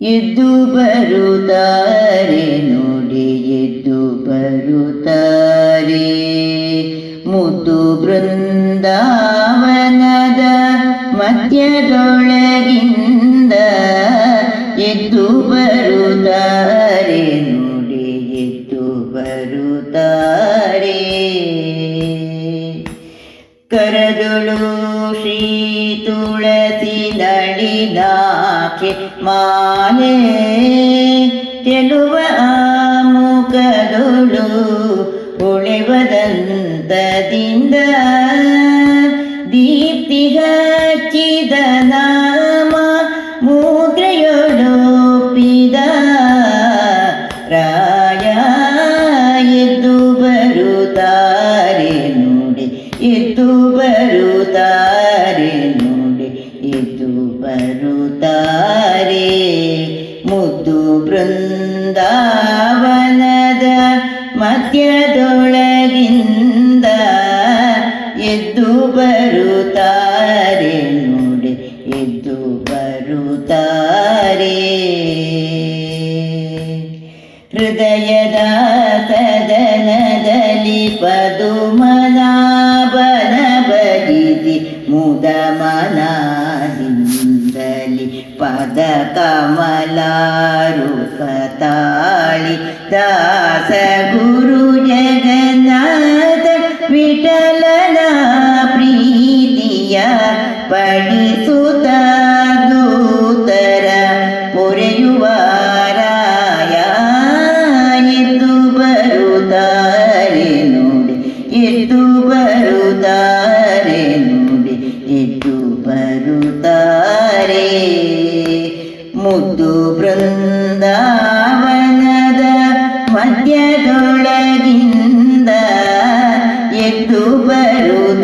ಎದ್ದು ಬರುತ್ತಾರೆ ನೋಡಿ, ಎದ್ದು ಬರುತ್ತಾರೆ. ಮುದ್ದು ಬೃಂದಾವನದ ಮಧ್ಯದೊಳಗಿಂದ ಎದ್ದು ಬರುತ್ತಾರೆ ನೋಡಿ, ಎದ್ದು ಬರುತ್ತಾರೆ. ಕರದೊಳು ಶ್ರೀ ತುಳಸಿ ನಳಿನಾಕೆ ಮಾಲೆ ಚೆಲುವ ಮುಖದೊಳು ಉಳಿವದಂತದಿಂದ ದೀಪ್ತಿ ಹಚ್ಚಿದ ನಾಮ ಮುದ್ರೆಯೊಳೊಪ್ಪಿದ ರಾಯ ಎದ್ದು ಬರುತ್ತಾರೆ ನೋಡಿ ಎದ್ದು ಬೃಂದಾವನದ ಮಧ್ಯದೊಳಗಿಂದ ಎದ್ದು ಬರುತ್ತಾರೆ ನೋಡಿ ಎದ್ದು ಬರುತ್ತಾರೆ ಹೃದಯದ ಸದನದಲ್ಲಿ ಪದುಮನಾಭನ ಬರಿಸಿ ಮುದ ಮನದಿಂದಲಿ കമത കമലാരൂപതാളി ദാസ ഗുരു ജഗന്നാഥ വിടലന പ്രീതിയ പണിസുത ദൂതര പുരയുവാരായു ബരുതാരെ നുടി ഇതു ബരുതാരെ നുടി ഇതു ಮುದ್ದು ಬೃಂದಾವನದ ಮಧ್ಯದೊಳಗಿಂದ ಎದ್ದು ಬರುತ್ತಾರೆ